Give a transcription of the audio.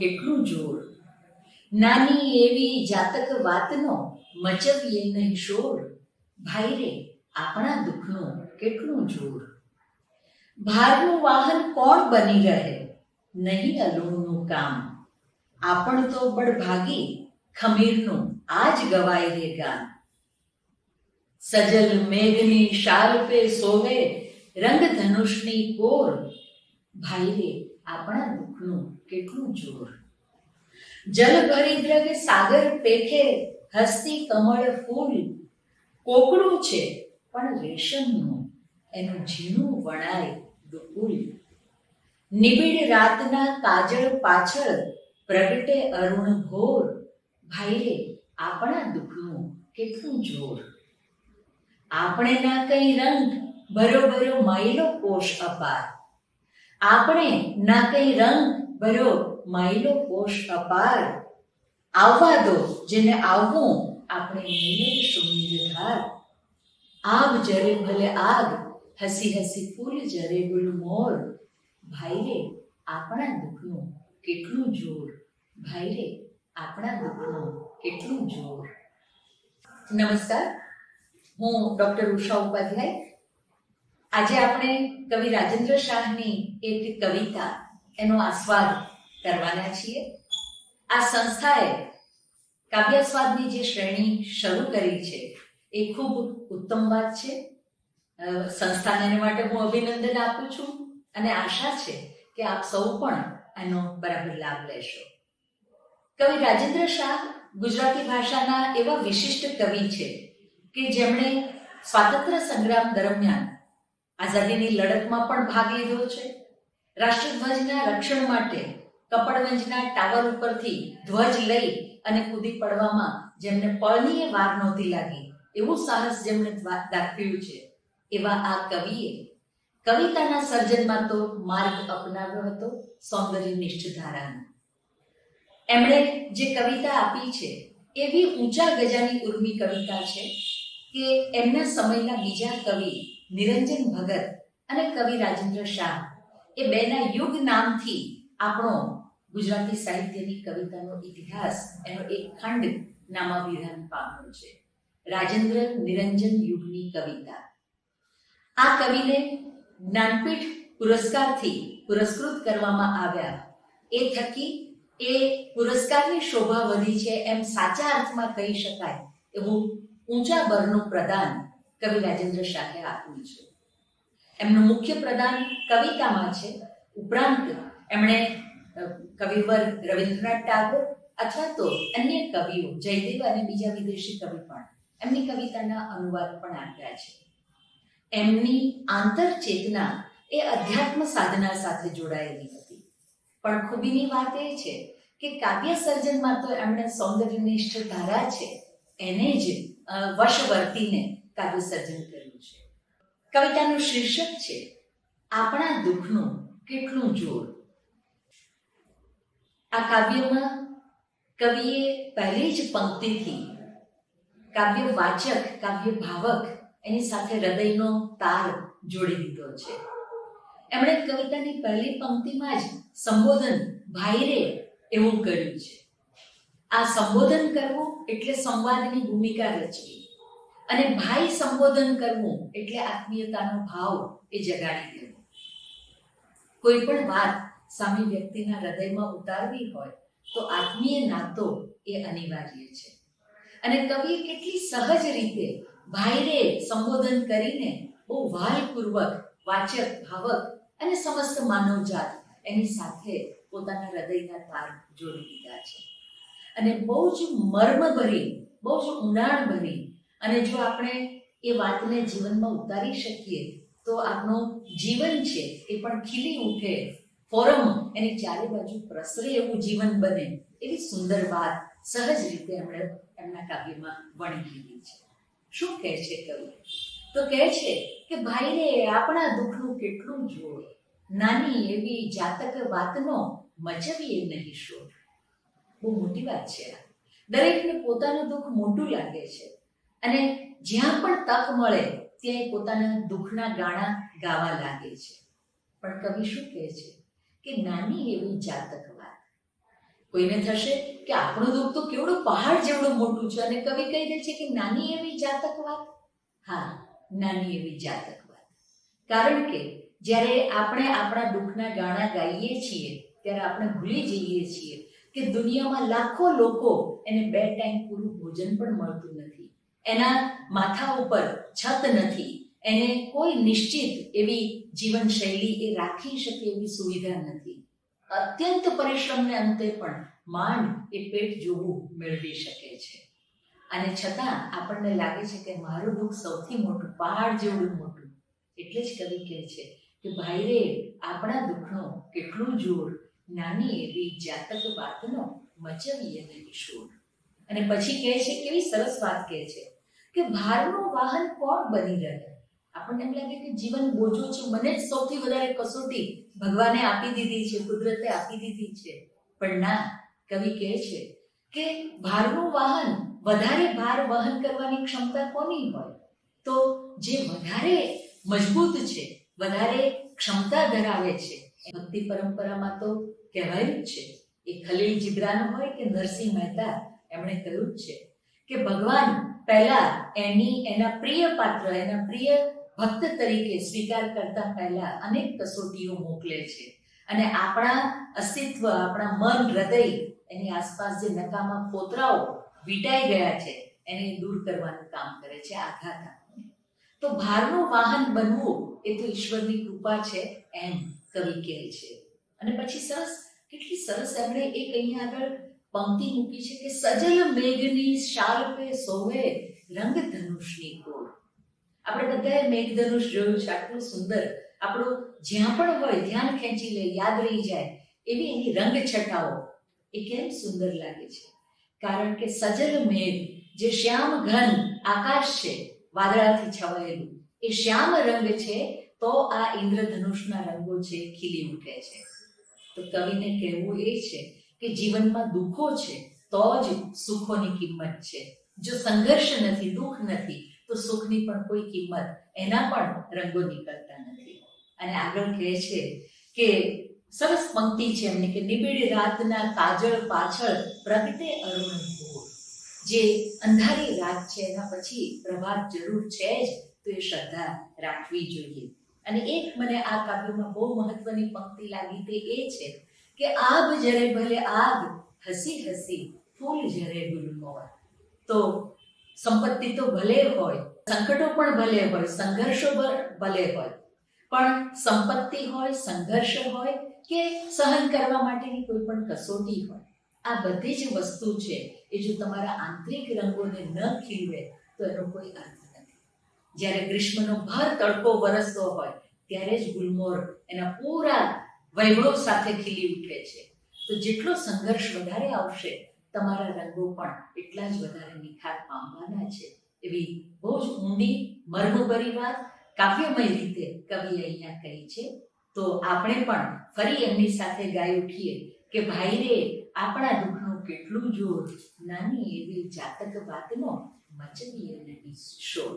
કેટલું જોર? નાની એવી જાતક વાતનો મચવીએ નહીં શોર. ભાઈ રે, આપણા દુઃખનું કેટલું જોર? ભારનું વાહન કોણ બની રહે? નહીં અલુણનું કામ. આપણ તો બળભાગી ખમીરનું આજ ગવાય રે ગાન. સજલ મેઘની શાલ પે સોવે રંગ ધનુષની કોર. ભાઈ રે આપણા દુઃખનું કેટલું જોર. જલ પરિદ્ર કે સાગર પેખે હસ્તી કમળ ફૂલ કોકડું છે, પણ રેશમનું એનું ઝીણું વણાય દુકુલ નિબિડ રાતના કાજળ પાછળ પ્રગટે અરુણ ઘોર. ભાઈ રે આપણા દુઃખનું કેટલું જોર. આપણે ના કઈ રંગ ભરો માયલો કોષ અપાર આપણે ના કઈ રંગ ભરો માયલો કોષ અપાર. આવવા દો, જેને આવવું, આપણે નીલમ સુમીર ધાર. આગ જરે ભલે આગ, હસી હસી ફૂલ જરે ગુલ મોર ભાઈ રે આપણા દુઃખનું કેટલું જોર. ભાઈ રે આપણા દુઃખનું કેટલું જોર. નમસ્કાર, હું ડોક્ટર ઉષા ઉપાધ્યાય આજે આપણે કવિ રાજેન્દ્ર શાહની એક કવિતા, એનો આસ્વાદ કરવાના છીએ. આ સંસ્થાએ કાવ્યાસ્વાદની જે શ્રેણી શરૂ કરી છે, એ ખૂબ ઉત્તમ વાત છે. સંસ્થાને એને માટે હું અભિનંદન આપું છું અને આશા છે કે આપ સૌ પણ એનો બરાબર લાભ લેશો. કવિ રાજેન્દ્ર શાહ ગુજરાતી ભાષાના એવા વિશિષ્ટ કવિ છે કે જેમણે સ્વાતંત્ર્ય સંગ્રામ દરમિયાન આઝાદીની લડતમાં પણ ભાગ લીધો છે. રાષ્ટ્રધ્વજના રક્ષણ માટે કપડવંજના ટાવર ઉપરથી ધ્વજ લઈ અને કૂદી પડવામાં જેમને પળનીએ વાર નહોતી લાગી, એવું સાહસ જેમણે દાખવ્યું છે. એવા આ કવિએ કવિતાના સર્જનમાં તો માર્ગ અપનાવ્યો હતો સૌંદર્યનિષ્ઠ ધારાનો. એમણે જે કવિતા આપી છે, એવી ઊંચા ગજાની ઉર્મી કવિતા છે કે એમના સમયના બીજા કવિ નિરંજન ભગત અને કવિ રાજેન્દ્ર શાહ. એ બેના યુગ નામથી આપણો ગુજરાતી સાહિત્યની કવિતાનો ઇતિહાસ, એનો એક ખંડ નામાભિધાન પામ્યો છે. રાજેન્દ્ર નિરંજન યુગની કવિતા. આ કવિને જ્ઞાનપીઠ પુરસ્કારથી પુરસ્કૃત કરવામાં આવ્યા. એ થકી એ પુરસ્કારની શોભા વધી છે એમ સાચા અર્થમાં કહી શકાય, એવું ઊંચા બરનું પ્રદાન કવિ રાજેન્દ્ર શાહે આપ્યું છે. એમનું મુખ્ય પ્રદાન કવિતામાં છે. ઉપરાંત એમણે કવિવર રવિન્દ્રનાથ ટાગોર અથવા તો અન્ય કવિઓ, જયદેવ અને બીજા વિદેશી કવિ પણ એમની કવિતાના અનુવાદ પણ આપ્યા છે. એમની આંતર ચેતના એ અધ્યાત્મ સાધના સાથે જોડાયેલી હતી. પણ ખૂબીની વાત એ છે કે કાવ્ય સર્જનમાં તો એમણે સૌંદર્યનિષ્ઠ ધારા છે. એને જ વશવર્તીને વશ વર્તીને કાવ્ય સર્જન કર્યું છે. કવિતાનું શીર્ષક છે, આપણા દુઃખનું કેટલું જોર. આ કાવ્યમાં કવિએ પહેલી જ પંક્તિથી કાવ્ય વાચક, કાવ્ય ભાવક એની સાથે હૃદયનો તાર જોડી દીધો છે. એમણે કવિતાની પહેલી પંક્તિમાં જ સંબોધન ભાઈ રે એવું કર્યું છે. આ સંબોધન કરવું એટલે સંવાદની ભૂમિકા રચવી. અને ભાઈ સંબોધન કરવું એટલે આત્મીયતાનો ભાવ એ જગાડી દેવો. કોઈ પણ વાત સામી વ્યક્તિના હૃદયમાં ઉતારવી હોય તો આત્મીય નાતો એ અનિવાર્ય છે. અને કવિએ કેટલી સહજ રીતે ભાઈરે સંબોધન કરીને બહુ વાલપૂર્વક, વાચક, ભાવક અને સમસ્ત માનવજાત એની સાથે પોતાના હૃદયના તાર જોડી દીધા છે. અને બહુ જ મર્મભરી બહુ જ ઊંડાણભરી અને જો આપણે એ વાતને જીવનમાં ઉતારી શકીએ, તો આપણું જીવન છે એ પણ ખીલી ઉઠે. ફોરમ એની ચારે બાજુ પ્રસરે એવું જીવન બને. એવી સુંદર વાત સહજ રીતે એમણે એમના કાવ્યમાં વણી લીધી છે. શું કહે છે કવિ? તો કહે છે કે ભાઈએ આપણા દુઃખનું કેટલું જોર નાની એવી જાતક વાતનો મચવીએ નહીં શોર બહુ મોટી વાત છે દરેકને પોતાનું દુઃખ મોટું લાગે છે. અને જ્યાં પણ તક મળે, ત્યાં પોતાના દુઃખના ગાણા ગાવા લાગે છે. પણ કવિ શું કહે છે? કે નાની એવી જાતક વાત. કોઈને થશે કે આપણું દુઃખ તો કેવડું પહાડ જેવડું મોટું છે અને કવિ કહી દે છે કે નાની એવી જાતક વાત? હા, નાની એવી જાતક વાત. કારણ કે જ્યારે આપણે આપણા દુઃખના ગાણા ગાઈએ છીએ, ત્યારે આપણે ભૂલી જઈએ છીએ કે દુનિયામાં લાખો લોકો એને બે ટાઈમ પૂરું ભોજન પણ મળતું નથી. એના માથા ઉપર છત નથી. એને કોઈ નિશ્ચિત એવી જીવનશૈલી એ રાખી શકે એવી સુવિધા નથી. અત્યંત પરિશ્રમને અંતે પણ માંડ એ પેટ જોવું મેળવી શકે છે. અને છતાં આપણને લાગે છે કે મારું દુઃખ સૌથી મોટું, પહાડ જેવડું મોટું. એટલે જ કવિ કહે છે કે ભાઈ રે આપણા દુઃખનો કેટલું જોર નાની એવી જાતક વાતનો મચવીએ નહીં, શોર. અને પછી કહે છે, કેવી સરસ વાત કહે છે કે ભારનું વાહન કોણ બની રહે? આપણને એમ લાગે કે જીવન બોજો છે. મને જ સૌથી વધારે કસોટી ભગવાને આપી દીધી છે, કુદરતે આપી દીધી છે. પણ ના, કવિ કહે છે કે ભારનું વાહન, વધારે ભાર વહન કરવાની ક્ષમતા કોની હોય? તો જે વધારે મજબૂત છે, વધારે ક્ષમતા ધરાવે છે ભક્તિ પરંપરામાં તો કહેવાયું જ છે. એ ખલીલ જીબ્રાન હોય કે નરસિંહ મહેતા એમણે કહ્યું છે કે ભગવાન પહેલા એની, એના પ્રિય પાત્ર, એના પ્રિય ભક્ત તરીકે સ્વીકાર કરતા પહેલા અનેક કસોટીઓ મોકલે છે. અને આપણા અસ્તિત્વ, આપણા મન, હૃદય, એની આસપાસ જે નકામા પોતરાઓ વીંટાઈ ગયા છે, એને દૂર કરવાનું કામ કરે છે, આઘાત તો ભારનું વાહન બનવું એ તો ઈશ્વરની કૃપા છે એમ કવિ કહે છે. અને પછી સરસ, કેટલી સરસ એમણે એક અહીંયા આગળ પંક્તિ મૂકી છે કે સજલ મેઘની શાલ સોવે રંગ ધનુષની કોર આપણે બધાએ મેઘધનુષ જોયું છે આટલું સુંદર આપણું જ્યાં પણ હોય ધ્યાન ખેંચી લે યાદ રહી જાય એવી એની રંગ છટાઓ એ કેમ સુંદર લાગે છે કારણ કે સજલ મેઘ જે શ્યામ ઘન આકાશ છે વાદળાથી છવાયેલું એ શ્યામ રંગ છે તો આ ઇન્દ્રધનુષના રંગો છે ખીલી ઉઠે છે તો કવિને કહેવું એ છે કે જીવનમાં દુઃખો છે, તો જ સુખોની કિંમત છે. જો સંઘર્ષ નથી, દુઃખ નથી, તો સુખની પણ કોઈ કિંમત એના પણ રંગો નીકળતા નથી. અને આગળ કહે છે કે સરસ પંક્તિ છે એમને કે નિબીડ રાતના કાજળ પાછળ પ્રગટે અરુણ જે અંધારી રાત છે, એના પછી પ્રભાત જરૂર છે જ, તો એ શ્રદ્ધા રાખવી જોઈએ. અને એક મને આ કાવ્યમાં બહુ મહત્વની પંક્તિ લાગી તે એ છે કે આગ જરે ભલે આગ હસી હસી, ફૂલ જરે ગુલમોર તો સંપત્તિ તો ભલે હોય, સંકટો પણ ભલે હોય, સંઘર્ષો ભલે હોય, પણ સંપત્તિ હોય, સંઘર્ષ હોય કે સહન કરવા માટેની કોઈ પણ કસોટી હોય, આ બધી જ વસ્તુ છે, એ જો તમારા આંતરિક રંગોને ન ખીલવે, તો એનો કોઈ અર્થ નથી. જ્યારે ગ્રીષ્મનો ભર તડકો વરસતો હોય, ત્યારે જ ગુલમોર એના પૂરા વૈભવ સાથે ખીલી ઉઠે છે. તો જેટલો સંઘર્ષ વધારે આવશે, તમારા રંગો પણ એટલા જ વધારે નિખાર પામવાના છે. એવી બહુ જ ઊંડી મર્મભરી વાત કાવ્યમય રીતે કવિએ અહીંયા કહી છે. તો આપણે પણ ફરી એમની સાથે ગાઈ ઉઠીએ કે ભાઈ રે આપણા દુઃખનું કેટલું જોર, નાની એવી જાતક વાતનો મચવીએ નહીં શોર